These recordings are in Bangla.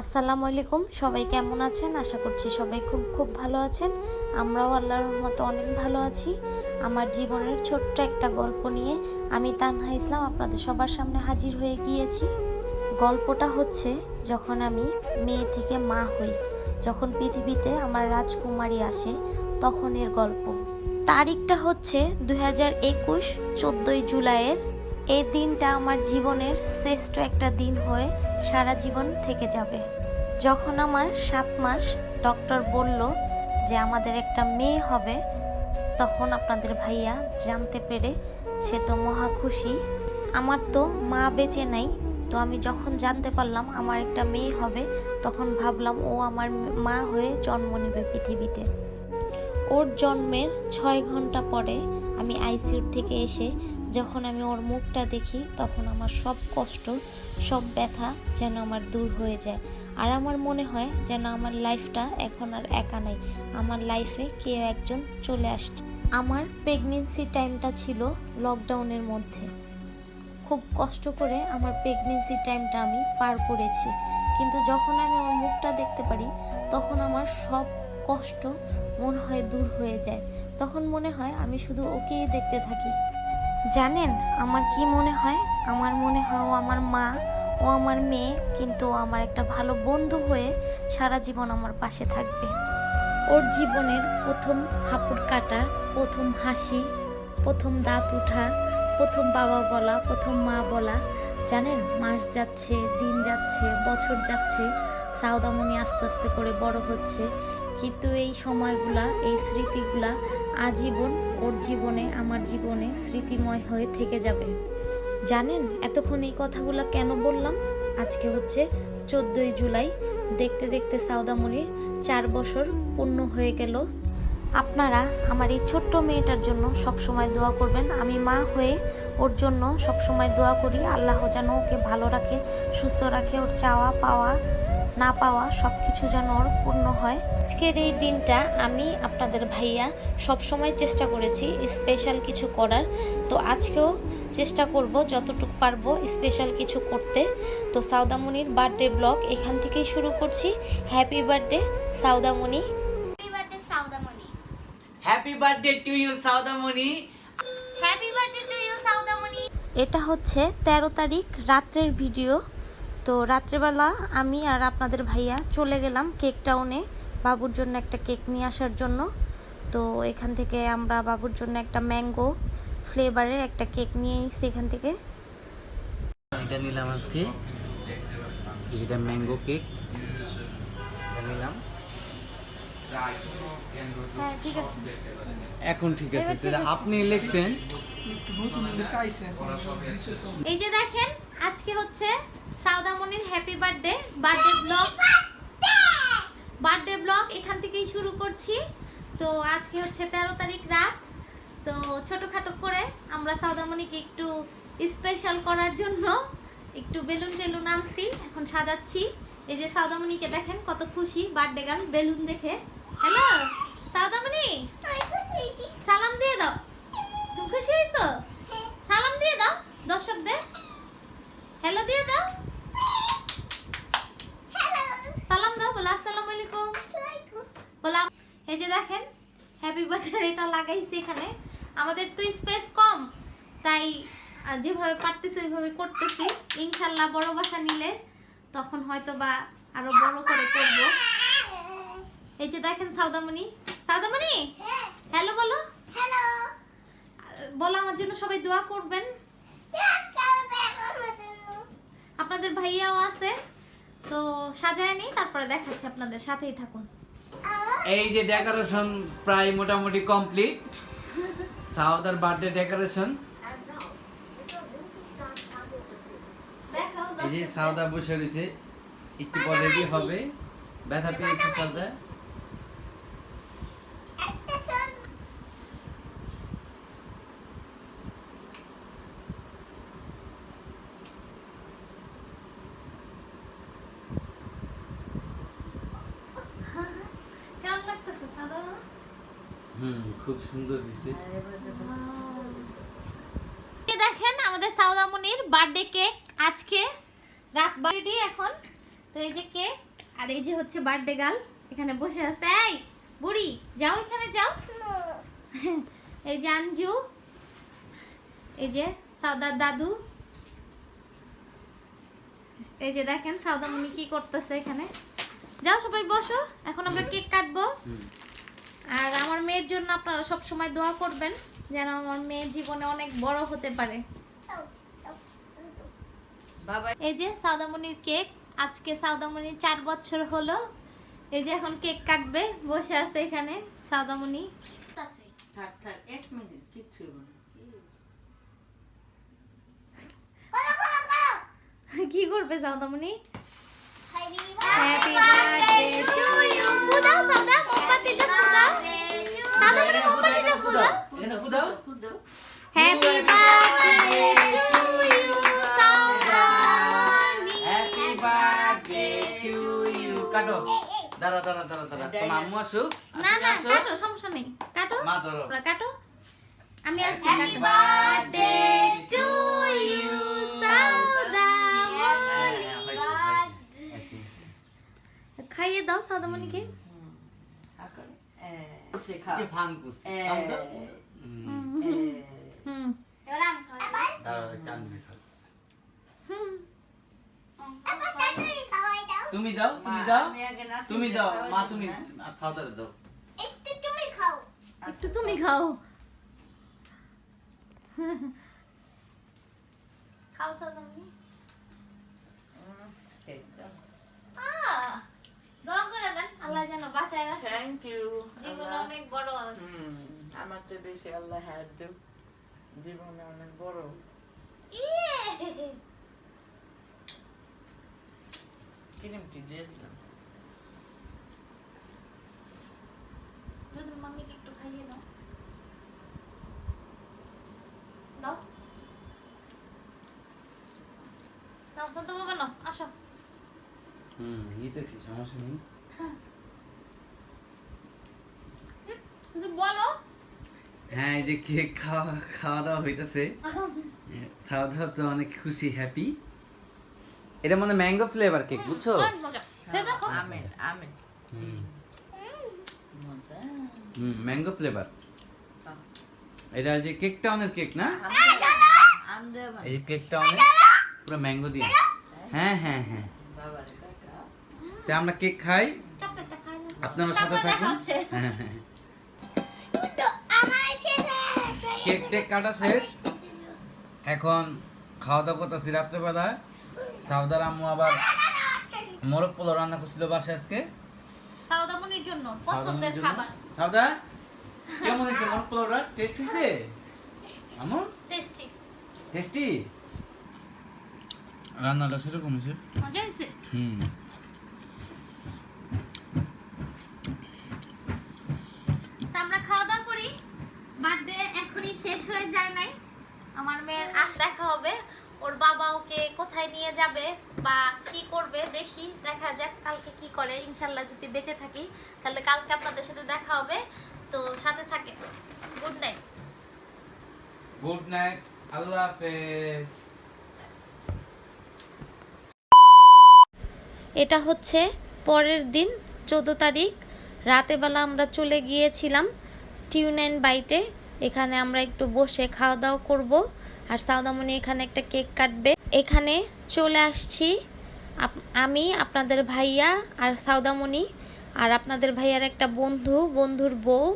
আসসালামু আলাইকুম। সবাই কেমন আছেন? আশা করছি সবাই খুব খুব ভালো আছেন। আমরাও আল্লাহর মতো অনেক ভালো আছি। আমার জীবনের ছোট্ট একটা গল্প নিয়ে আমি তানহা ইসলাম আপনাদের সবার সামনে হাজির হয়ে গিয়েছি। গল্পটা হচ্ছে যখন আমি মেয়ে থেকে মা হই, যখন পৃথিবীতে আমার রাজকুমারী আসে, তখনের গল্প। তারিখটা হচ্ছে দুই হাজার একুশ, চোদ্দোই জুলাইয়ের এই দিনটা আমার জীবনের শ্রেষ্ঠ একটা দিন হয়ে সারা জীবন থেকে যাবে। যখন আমার সাত মাস ডক্টর বলল যে আমাদের একটা মেয়ে হবে, তখন আপনাদের ভাইয়া জানতে পেরে সে তো মহা খুশি। আমার তো মা বেঁচে নাই, তো আমি যখন জানতে পারলাম আমার একটা মেয়ে হবে, তখন ভাবলাম ও আমার মা হয়ে জন্ম নেবে পৃথিবীতে। ওর জন্মের ছয় ঘণ্টা পরে আমি আইসিইউ থেকে এসে যখন আমি ওর মুখটা দেখি, তখন আমার সব কষ্ট, সব ব্যথা যেন আমার দূর হয়ে যায়। আর আমার মনে হয় যেন আমার লাইফটা এখন আর একা নাই। আমার লাইফে কেউ একজন চলে আসছে। আমার প্রেগনেন্সি টাইমটা ছিল লকডাউনের মধ্যে। খুব কষ্ট করে আমার প্রেগনেন্সি টাইমটা আমি পার করেছি। কিন্তু যখন আমি ওর মুখটা দেখতে পারি, তখন আমার সব কষ্ট মনে হয় দূর হয়ে যায়। তখন মনে হয় আমি শুধু ওকেই দেখতে থাকি। জানেন, আমার কি মনে হয়? আমার মনে হয় ও আমার মা, ও আমার মেয়ে, কিন্তু ও আমার একটা ভালো বন্ধু হয়ে সারা জীবন আমার পাশে থাকবে। ওর জীবনের প্রথম হাঁপুড় কাটা, প্রথম হাসি, প্রথম দাঁত ওঠা প্রথম বাবা বলা, প্রথম মা বলা, জানেন? মাস যাচ্ছে, দিন যাচ্ছে, বছর যাচ্ছে সাউদামণি আস্তে আস্তে করে বড় হচ্ছে। কিন্তু এই সময়গুলা, এই স্মৃতিগুলা আজীবন ওর জীবনে, আমার জীবনে স্মৃতিময় হয়ে থেকে যাবে। জানেন এতক্ষণ এই কথাগুলো কেন বললাম? আজকে হচ্ছে চোদ্দোই জুলাই। দেখতে দেখতে সাউদামণির চার বছর পূর্ণ হয়ে গেল। আপনারা আমার এই ছোট্ট মেয়েটার জন্য সব সময় দোয়া করবেন। আমি মা হয়ে ওর জন্য সব সময় দোয়া করি। আল্লাহ যেন ওকে ভালো রাখে, সুস্থ রাখে। ওর চাওয়া পাওয়া না পাওয়া সব কিছু যেন ওর পূর্ণ হয়। আজকের এই দিনটা আমি আপনাদের ভাইয়া সব সময় চেষ্টা করেছি স্পেশাল কিছু করার। তো আজকেও চেষ্টা করব যতটুকু পারব স্পেশাল কিছু করতে। তো সাউদামণির বার্থডে ব্লগ এখান থেকেই শুরু করছি। Happy birthday Saudamani happy birthday happy birthday to you Saudamani happy birthday to you Saudamani এটা হচ্ছে তেরো তারিখ রাত্রের ভিডিও তো রাত্রেবেলা আমি আর আপনাদের ভাইয়া চলে গেলাম কেক টাউনে বাবুর জন্য একটা কেক নিয়ে আসার জন্য। তো এখান থেকে আমরা বাবুর জন্য একটা ম্যাঙ্গো ফ্লেভারের একটা কেক নিয়ে এসেছি এখান থেকে। এটা নিলাম আজকে। এটা ম্যাঙ্গো কেক নিলাম। হ্যাঁ ঠিক আছে। এখন ঠিক আছে আপনি লিখতেন। এই যে দেখেন আজকে হচ্ছে সাউদামণির happy birthday birthday blog birthday blog এখান থেকেই শুরু করছি। তো আজকে হচ্ছে তেরো তারিখ রাত। তো ছোটখাটো করে আমরা সাউদামণিকে একটু স্পেশাল করার জন্য একটু বেলুন টেলুন আনছি এখন সাজাচ্ছি। এই যে সাউদামণিকে দেখেন কত খুশি বার্থডে গান বেলুন দেখে। হ্যালো সাউদামণি সালাম দিয়ে দাও। তুমি খুশি হয়েছো? সালাম দিয়ে দাও দর্শকদের। হ্যালো দিয়ে দাও সালাম দাও বলো আসসালামু আলাইকুম। বললাম এই যে দেখেন হ্যাপি বার্থডে এটা লাগাইছি এখানে। আমাদের তো স্পেস কম তাই যেভাবে পারতেছি ওইভাবে করতেছি। ইনশাল্লাহ বড় বাসা নিলে তখন হয়তো বা আরও বড় করে করব। এই যে দেখেন সাউদামণি। সাউদামণি? হ্যালো বলো। হ্যালো। বলো আমার জন্য সবাই দোয়া করবেন। আপনাদের ভাইয়াও আছে। তো সাজায় নেই তারপরে দেখাচ্ছি আপনাদের সাথেই থাকুন। এই যে ডেকোরেশন প্রায় মোটামুটি কমপ্লিট সাউদার বার্থডে ডেকোরেশন এই যে সাউদা বসে রয়েছে একটু পরে রেডি হবে। ব্যথা পেয়েছে সাউদা কেমন লাগতেছে সাধারণ হুম খুব সুন্দর দিছে। দেখেন আমাদের সাউদামনির বার্থডে কেক আজকে রাত বাড়ি এখন। তো এই যে কেক আর এই যে হচ্ছে বার্থডে গার্ল এখানে বসে আছে। এই বুড়ি যাও এখানে যাও। এই যে আঞ্জু এই যে সাউদার দাদু। এই যে দেখেন সাউদামণি কি করতেছে এখানে। যাও সবাই বসো এখন আমরা কেক কাটবো। আর আমার মেয়ের জন্য আপনারা সব সময় দোয়া করবেন যেন আমার মেয়ে জীবনে অনেক বড় হতে পারে। বাবা। এই যে সাউদামণির কেক আজকে সাউদামণির চার বছর হলো। এই যে এখন কেক কাটবে বসে আছে এখানে সাউদামণি থাক থাক এক মিনিট কিচ্ছু কি করবে Saudamani happy birthday to you Sawda মোমবাতিটা ফুদাও সাউদামণি মোমবাতিটা ফুদাও এখানে ফুদাও। Happy birthday to you Saudamani happy birthday to you কাটো দাঁড়া দাঁড়া দাঁড়া দাঁড়া তোমার। খাইয়ে দাও। হাঁকো। খাও। খাও। হুম তুমি দাও তুমি দাও আমি আগে না তুমি তুমি দাও মা তুমি? সাউদারে দাও একটু আচ্ছা, তুমি খাও খাও হুম, এই দাও। আহ, দোয়া করে দেন আল্লাহ যেন বাঁচায় রাখে। Thank you, জীবনে। অনেক বড়। হুম, আমার চেয়ে বেশি আল্লাহ জীবনে অনেক বড়। ইয়ে ক্রিমটি মাম্মিকে একটু খাইয়ে দাও। দাও। দাও শান্ত বাবা নাও আসো। হুম নিতেছি সমস্যা নেই কিছু বলো হ্যাঁ এই যে কেক খাওয়া খাওয়া দাওয়া হইতাছে। সাউদার তো অনেক খুশি হ্যাপি এটা মানে ম্যাঙ্গো ফ্লেভার কেক বুঝছ? আমেন আমেন হুম। হুম ম্যাঙ্গো ফ্লেভার। এটা যে কেক টাউনের কেক না? এই যে কেক টাউনের পুরো ম্যাঙ্গো দিয়ে। হ্যাঁ হ্যাঁ হ্যাঁ। বাবারে আমরা কেক খাই। আপনারা সাথে থাকুন। হ্যাঁ হ্যাঁ। কেক টেক কাটা শেষ। এখন খাওয়া দাওয়া করতেছি রাত্রেবেলা সাউদার আম্মু আবার মোরগ পোলাও রান্না করছিল বাসায় আজকে। সাউদামনির জন্য পছন্দের খাবার। সাউদা কেমন হয়েছে মোরগ পোলাওটা? টেস্ট হয়েছে? আম্মু? টেস্টি টেস্টি রান্নাটা সেরকম হয়েছে। মজা হয়েছে? হুম তা আমরা খাওয়া দাওয়া করি বার্থডে এখনই শেষ হয়ে যায় নাই। আমার মেয়ের আস দেখা হবে। ওর বাবা ওকে কোথায় নিয়ে যাবে বা কি করবে দেখি দেখা যাক কালকে কি করে। ইনশাল্লাহ যদি বেঁচে থাকি তাহলে কালকে আপনাদের সাথে দেখা হবে। তো সাথে থাকে গুড নাইট। Good night. আল্লাহ হাফেজ। এটা হচ্ছে পরের দিন চোদ্দ তারিখ। রাতেবেলা আমরা চলে গিয়েছিলাম টিউন টিউনাইন বাইটে। এখানে আমরা একটু বসে খাওয়া দাওয়া করব। আর সাউদামণি এখানে একটা কেক কাটবে। এখানে চলে আসছি আমি, আপনাদের ভাইয়া আর সাউদামণি আর আপনাদের ভাইয়ার একটা বন্ধু, বন্ধুর বউ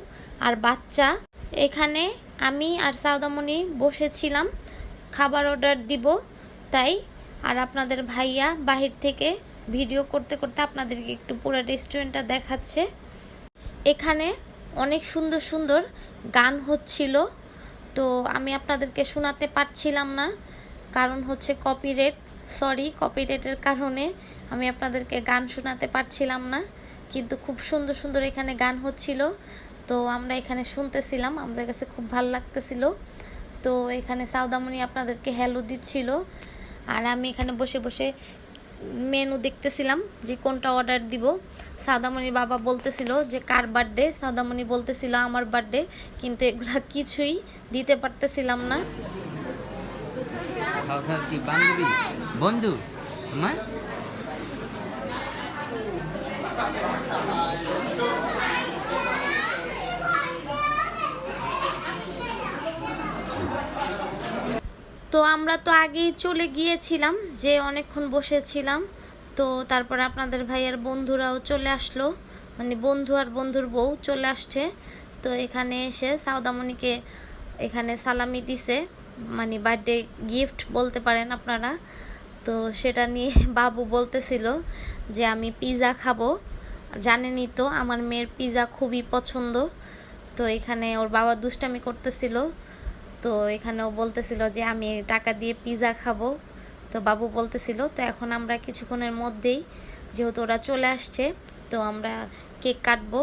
আর বাচ্চা। এখানে আমি আর সাউদামণি বসেছিলাম। খাবার অর্ডার দিব, তাই। আর আপনাদের ভাইয়া বাহির থেকে ভিডিও করতে করতে আপনাদেরকে একটু পুরো রেস্টুরেন্টটা দেখাচ্ছে। এখানে অনেক সুন্দর সুন্দর গান হচ্ছিল। তো আমি আপনাদেরকে শোনাতে পারছিলাম না, কারণ হচ্ছে কপিরেট সরি কপিরেটের কারণে আমি আপনাদেরকে গান শোনাতে পারছিলাম না। কিন্তু খুব সুন্দর সুন্দর এখানে গান হচ্ছিল। তো আমরা এখানে শুনতেছিলাম, আমাদের কাছে খুব ভালো লাগতেছিল। তো এখানে সাউদামণি আপনাদেরকে হ্যালো দিচ্ছিল। আর আমি এখানে বসে বসে মেনু দেখতেছিলাম যে কোনটা অর্ডার দিব। সাদামণির বাবা বলতেছিল যে কার বার্থডে সাদামণি বলতেছিল আমার বার্থডে কিন্তু এগুলা কিছুই দিতে পারতেছিলাম না। বন্ধু তোমার? তো আমরা তো আগেই চলে গিয়েছিলাম যে অনেকক্ষণ বসেছিলাম। তো তারপর আপনাদের ভাইয়ের বন্ধুরাও চলে আসলো। মানে বন্ধু আর বন্ধুর বউ চলে আসছে। তো এখানে এসে সাউদামণিকে এখানে সালামি দিছে। মানে বার্থডে গিফট বলতে পারেন আপনারা। তো সেটা নিয়ে বাবু বলতেছিল যে, আমি পিৎজা খাব। জানেনই তো, আমার মেয়ের পিৎজা খুবই পছন্দ। তো এখানে ওর বাবা দুষ্টামি করতেছিল। তো এখানেও বলতেছিল যে, আমি টাকা দিয়ে পিৎজা খাব। তো বাবু বলতেছিল তো এখন আমরা কিছুক্ষণের মধ্যেই যেহেতু ওরা চলে আসছে তো আমরা কেক কাটবো।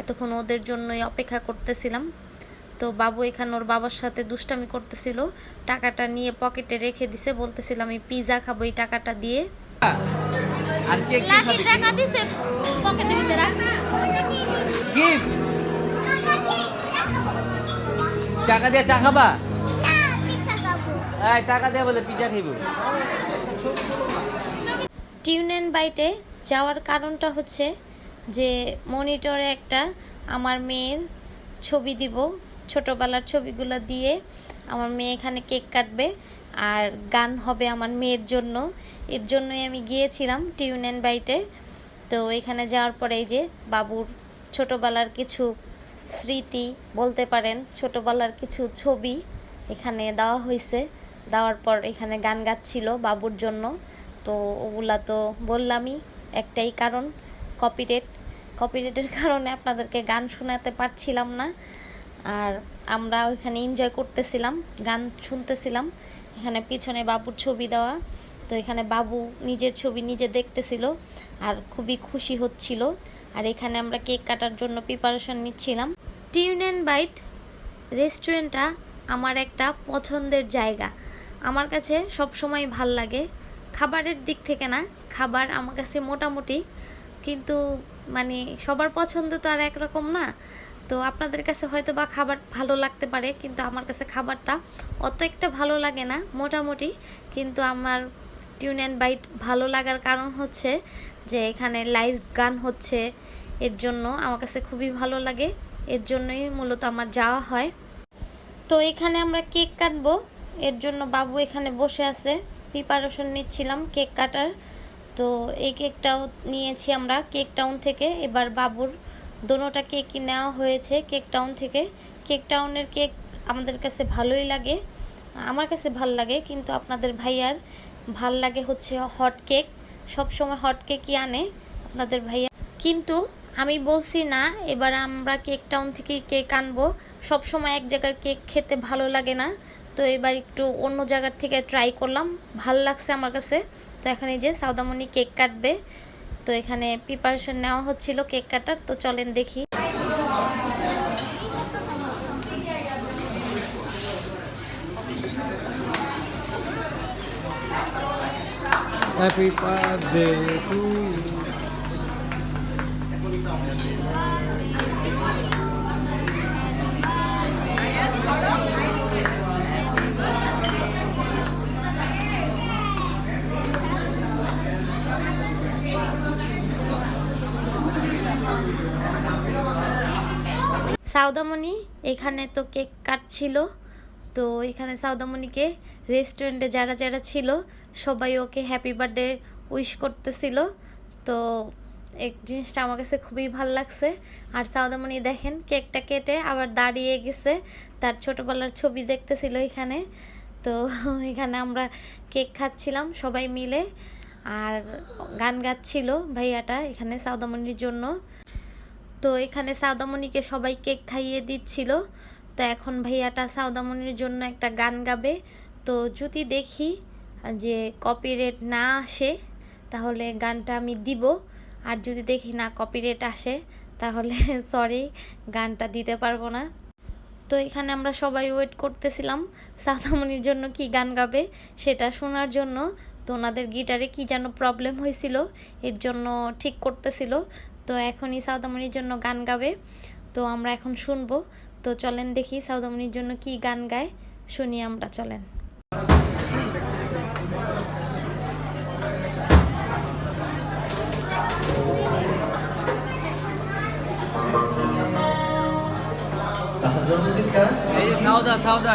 এতক্ষণ ওদের জন্যই অপেক্ষা করতেছিলাম। তো বাবু এখানে ওর বাবার সাথে দুষ্টামি করতেছিল টাকাটা নিয়ে পকেটে রেখে দিছে বলতেছিল আমি পিৎজা খাব এই টাকাটা দিয়ে। আর কে কি খাবে? টাকা দিছে পকেটের ভিতরে রাখছে। গিফট টাকা দিয়ে চা খাবা? এই, টাকা বলে খাইবো। বাইটে যাওয়ার কারণটা হচ্ছে যে মনিটরে একটা আমার মেয়ের ছবি দিব, ছোটোবেলার ছবিগুলো দিয়ে আমার মেয়ে এখানে কেক কাটবে আর গান হবে আমার মেয়ের জন্য। এর জন্যই আমি গিয়েছিলাম টিউন অ্যান্ড বাইটে। তো এখানে যাওয়ার পরে যে বাবুর ছোটোবেলার কিছু স্মৃতি, বলতে পারেন ছোটোবেলার কিছু ছবি এখানে দেওয়া হয়েছে দেওয়ার পর এখানে গান গাচ্ছিল বাবুর জন্য। তো ওগুলা তো বললামই, একটাই কারণ কপিরেট কপিরেটের কারণে আপনাদেরকে গান শোনাতে পারছিলাম না। আর আমরা ওইখানে এনজয় করতেছিলাম, গান শুনতেছিলাম। এখানে পিছনে বাবুর ছবি দেওয়া। তো এখানে বাবু নিজের ছবি নিজে দেখতেছিল আর খুবই খুশি হচ্ছিল। আর এখানে আমরা কেক কাটার জন্য প্রিপারেশন নিচ্ছিলাম। টিউন অ্যান্ড বাইট রেস্টুরেন্টটা আমার একটা পছন্দের জায়গা। আমার কাছে সব সময় ভালো লাগে। খাবারের দিক থেকে না, খাবার আমার কাছে মোটামুটি। কিন্তু মানে সবার পছন্দ তো আর একরকম না। তো আপনাদের কাছে হয়তো বা খাবার ভালো লাগতে পারে, কিন্তু আমার কাছে খাবারটা অত একটা ভালো লাগে না, মোটামুটি। কিন্তু আমার টিউন অ্যান্ড বাইট ভালো লাগার কারণ হচ্ছে যে এখানে লাইভ গান হচ্ছে। এর জন্য আমার কাছে খুবই ভালো লাগে। এর জন্যই মূলত আমার যাওয়া হয়। তো এখানে আমরা কেক কাটবো। এর জন্য বাবু এখানে বসে আছে। প্রিপারেশন নিচ্ছিলাম কেক কাটার। তো এই কেকটাও নিয়েছি আমরা। কেক টাউন থেকে এবার বাবুর দোনোটা কেকই নেওয়া হয়েছে কেক টাউন থেকে। কেক টাউনের কেক আমাদের কাছে ভালোই লাগে। আমার কাছে ভালো লাগে, কিন্তু আপনাদের ভাইয়ার ভালো লাগে হচ্ছে হট কেক সব সময় হট কেকই আনে আপনাদের ভাইয়া। কিন্তু আমি বলছি না, এবার আমরা কেক টাউন থেকে কেক আনব। সব সময় এক জায়গার কেক খেতে ভালো লাগে না। তো এবার একটু অন্য জায়গার থেকে ট্রাই করলাম। ভালো লাগছে আমার কাছে। তো এখানে যে সাউদামণি কেক কাটবে। তো এখানে প্রিপারেশন নেওয়া হচ্ছিল কেক কাটার। তো চলেন দেখি। Happy birthday to you. সাউদামণি, এখানে তো কেক কাটছিল। তো এখানে সাউদামণিকে রেস্টুরেন্টে যারা যারা ছিল, সবাই ওকে হ্যাপি বার্থডে উইশ করতেছিল। তো এই জিনিসটা আমার কাছে খুবই ভালো লাগছে। আর সাউদামণি দেখেন, কেকটা কেটে আবার দাঁড়িয়ে গেছে। তার ছোটোবেলার ছবি দেখতেছিল এখানে। তো এখানে আমরা কেক খাচ্ছিলাম সবাই মিলে। আর গান গাচ্ছিল ভাইয়াটা এখানে সাউদামণির জন্য। তো এখানে সাউদামণিকে সবাই কেক খাইয়ে দিচ্ছিল। তো এখন ভাইয়াটা সাউদামণির জন্য একটা গান গাবে। তো যদি দেখি যে কপিরেট না আসে, তাহলে গানটা আমি দিব। আর যদি দেখি না কপিরেট আসে, তাহলে সরি গানটা দিতে পারব না। তো এখানে আমরা সবাই ওয়েট করতেছিলাম সাদামণির জন্য কি গান গাবে সেটা শোনার জন্য। তো ওনাদের গিটারে কি যেন প্রবলেম হয়েছিল এর জন্য ঠিক করতেছিল। তো এখনই সাউদামণির জন্য গান গাবে। তো আমরা এখন শুনব। তো চলেন দেখি সাউদামণির জন্য কি গান গায়। শুনি আমরা চলেন। আচ্ছা, জন্মদিন সাউদা সাউদা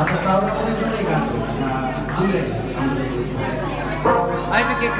আচ্ছা সাউদা তুমি জন্য গান করবেন না দুলেন আই একটু কেক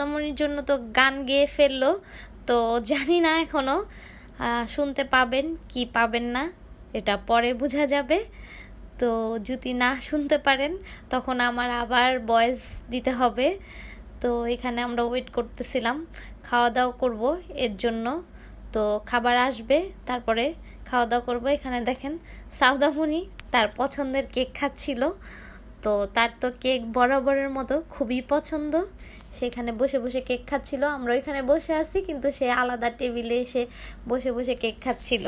তো সাউদামণির জন্য তো গান গেয়ে ফেলল, তো জানি না এখনও শুনতে পাবেন কি পাবেন না, এটা পরে বোঝা যাবে। তো যদি না শুনতে পারেন, তখন আমার আবার ভয়েস দিতে হবে। তো এখানে আমরা ওয়েট করতেছিলাম খাওয়া দাওয়া করব এর জন্য। তো খাবার আসবে, তারপরে খাওয়া দাওয়া করব। এখানে দেখেন, সাউদামণি তার পছন্দের কেক খাচ্ছিল। তো তার তো কেক বরাবরের মতো খুবই পছন্দ। সেখানে বসে বসে কেক খাচ্ছিল আমরা ওইখানে বসে আছি কিন্তু সে আলাদা টেবিলে এসে বসে বসে কেক খাচ্ছিল।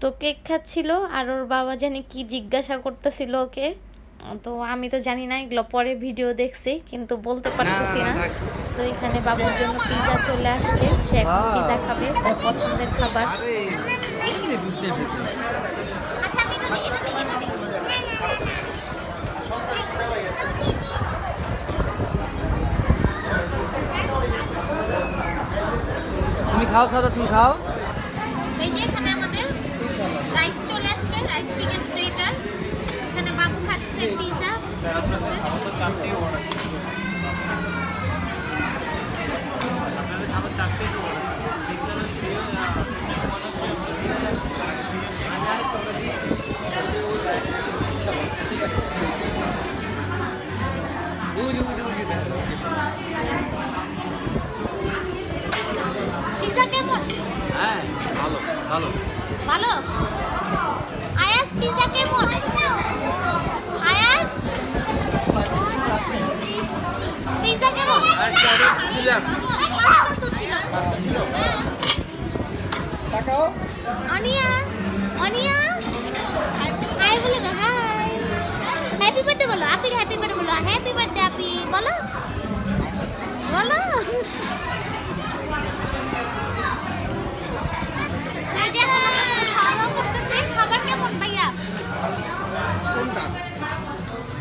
তো কেক খাচ্ছিল আর ওর বাবা জানি কি জিজ্ঞাসা করতেছিল ওকে। তো আমি তো জানি না এগুলো পরে ভিডিও দেখছি কিন্তু বলতে পারতেছি না। তো এখানে বাবুর জন্য পিৎজা চলে আসছে সে পিৎজা খাবে তার পছন্দের খাবার। খাও সাদা তুমি খাও। এই যে এখানে আমাদের রাইস চলে আসছে রাইস চিকেন প্লেটার এখানে বাবু খাচ্ছে পিৎজা ওই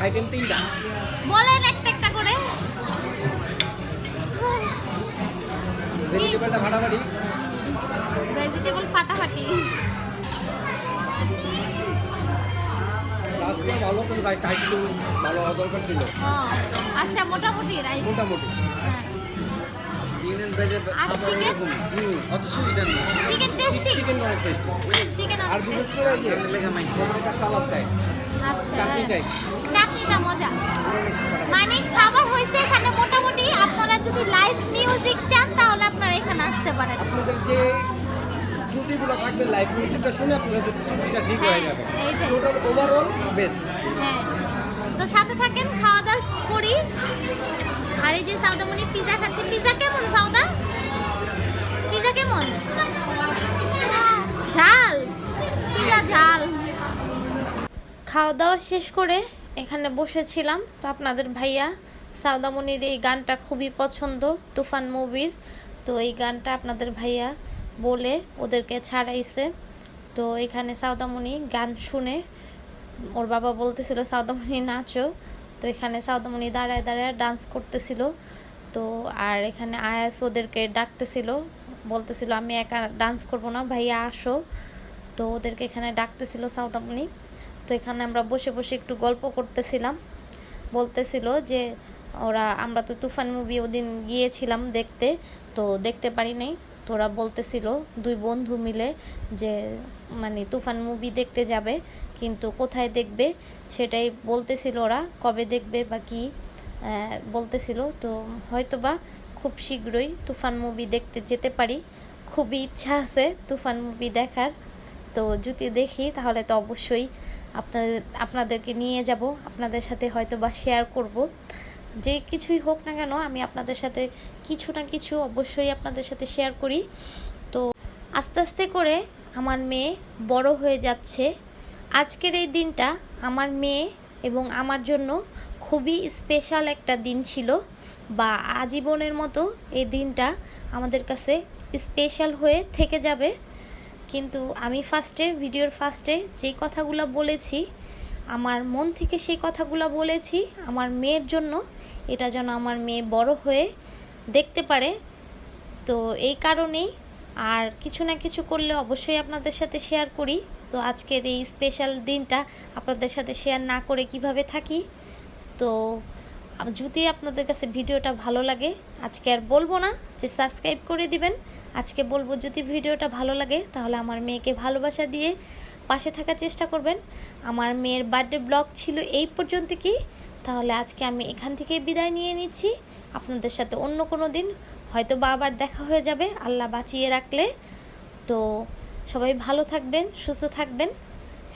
আইটেম তিনটা বলেন একটা একটা করে। ভেজিটেবলটা ফাটাফাটি ভেজিটেবল ফাটাফাটি। ভালো কিন্তু রাইট একটু ভালো দরকার ছিল। আচ্ছা মোটামুটি রাইট। মোটামুটি। হ্যাঁ। চিকেন ভেজে অত সুবিধা নেই। চিকেন টেস্টি চিকেন অনেক টেস্ট চিকেন আর বিশেষ করে লেগে সালাদ আচ্ছা চাটনি। টাইপ চাটনিটা মজা। মানে খাবার হয়েছে এখানে মোটামুটি। আপনারা যদি লাইভ মিউজিক চান তাহলে আপনারা এখানে আসতে পারেন। আপনাদের যে ত্রুটিগুলো থাকবে লাইভ মিউজিকটা শুনে আপনাদের ত্রুটিটা ঠিক হয়ে যাবে। হ্যাঁ, টোটাল ওভারঅল বেস্ট হ্যাঁ। তো সাথে থাকেন খাওয়া দাওয়া করি। আর এই যে সাউদামণি পিজা খাচ্ছে। পিজা কেমন সাউদা? পিজা কেমন? ঝাল। পিজা ঝাল। খাওয়া দাওয়া শেষ করে এখানে বসেছিলাম। তো আপনাদের ভাইয়া সাউদামণির এই গানটা খুবই পছন্দ, তুফান মুভির। তো এই গানটা আপনাদের ভাইয়া বলে ওদেরকে ছাড়াইছে। তো এখানে সাউদামণি গান শুনে ওর বাবা বলতেছিল সাউদামণি নাচো। তো এখানে সাউদামণি দাঁড়ায় দাঁড়ায় ডান্স করতেছিল। তো আর এখানে আয়াস ওদেরকে ডাকতেছিল, বলতেছিল, আমি একা ডান্স করব না, ভাইয়া আসো। তো ওদেরকে এখানে ডাকতেছিল সাউদামণি তো এখানে আমরা বসে বসে একটু গল্প করতেছিলাম। বলতেছিল যে, ওরা, আমরা তো তুফান মুভি ওদিন গিয়েছিলাম দেখতে, তো দেখতে পারি নাই। তো ওরা বলতেছিল দুই বন্ধু মিলে যে মানে তুফান মুভি দেখতে যাবে, কিন্তু কোথায় দেখবে? সেটাই বলতেছিল ওরা, কবে দেখবে বা কি? বলতেছিল, তো হয়তোবা খুব শীঘ্রই তুফান মুভি দেখতে যেতে পারি। খুবই ইচ্ছা আছে তুফান মুভি দেখার। তো যদি দেখি, তাহলে তো অবশ্যই আপনাদের আপনাদেরকে নিয়ে যাব, আপনাদের সাথে হয়তো বা শেয়ার করব। যে কিছুই হোক না কেন, আমি আপনাদের সাথে কিছু না কিছু অবশ্যই আপনাদের সাথে শেয়ার করি। তো আস্তে আস্তে করে আমার মেয়ে বড় হয়ে যাচ্ছে। আজকের এই দিনটা আমার মেয়ে এবং আমার জন্য খুবই স্পেশাল একটা দিন ছিল বা আজীবনের মতো এই দিনটা আমাদের কাছে স্পেশাল হয়ে থেকে যাবে। কিন্তু আমি ফার্স্টে ভিডিওর ফার্স্টে যেই কথাগুলো বলেছি, আমার মন থেকে সেই কথাগুলো বলেছি, আমার মেয়ের জন্য, এটা যেন আমার মেয়ে বড় হয়ে দেখতে পারে। তো এই কারণেই আর কিছু না কিছু করলে অবশ্যই আপনাদের সাথে শেয়ার করি। তো আজকের এই স্পেশাল দিনটা আপনাদের সাথে শেয়ার না করে কীভাবে থাকি? তো যদি আপনাদের কাছে ভিডিওটা ভালো লাগে, আজকে আর বলব না যে সাবস্ক্রাইব করে দিবেন। আজকে বলব, যদি ভিডিওটা ভালো লাগে, তাহলে আমার মেয়েকে ভালোবাসা দিয়ে পাশে থাকার চেষ্টা করবেন। আমার মেয়ের বার্থডে ব্লগ ছিল এই পর্যন্ত কি? তাহলে আজকে আমি এখান থেকে বিদায় নিয়ে নিচ্ছি। আপনাদের সাথে অন্য কোনো দিন হয়তো বা আবার দেখা হয়ে যাবে, আল্লাহ বাঁচিয়ে রাখলে। তো সবাই ভালো থাকবেন, সুস্থ থাকবেন,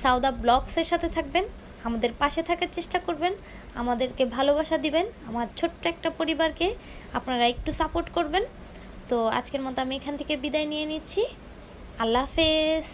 সাউদা ব্লগসের সাথে থাকবেন, আমাদের পাশে থাকার চেষ্টা করবেন, আমাদেরকে ভালোবাসা দিবেন, আমার ছোট্ট একটা পরিবারকে আপনারা একটু সাপোর্ট করবেন। তো আজকের মতো আমি এখান থেকে বিদায় নিয়ে নিচ্ছি। আল্লাহ হাফেজ।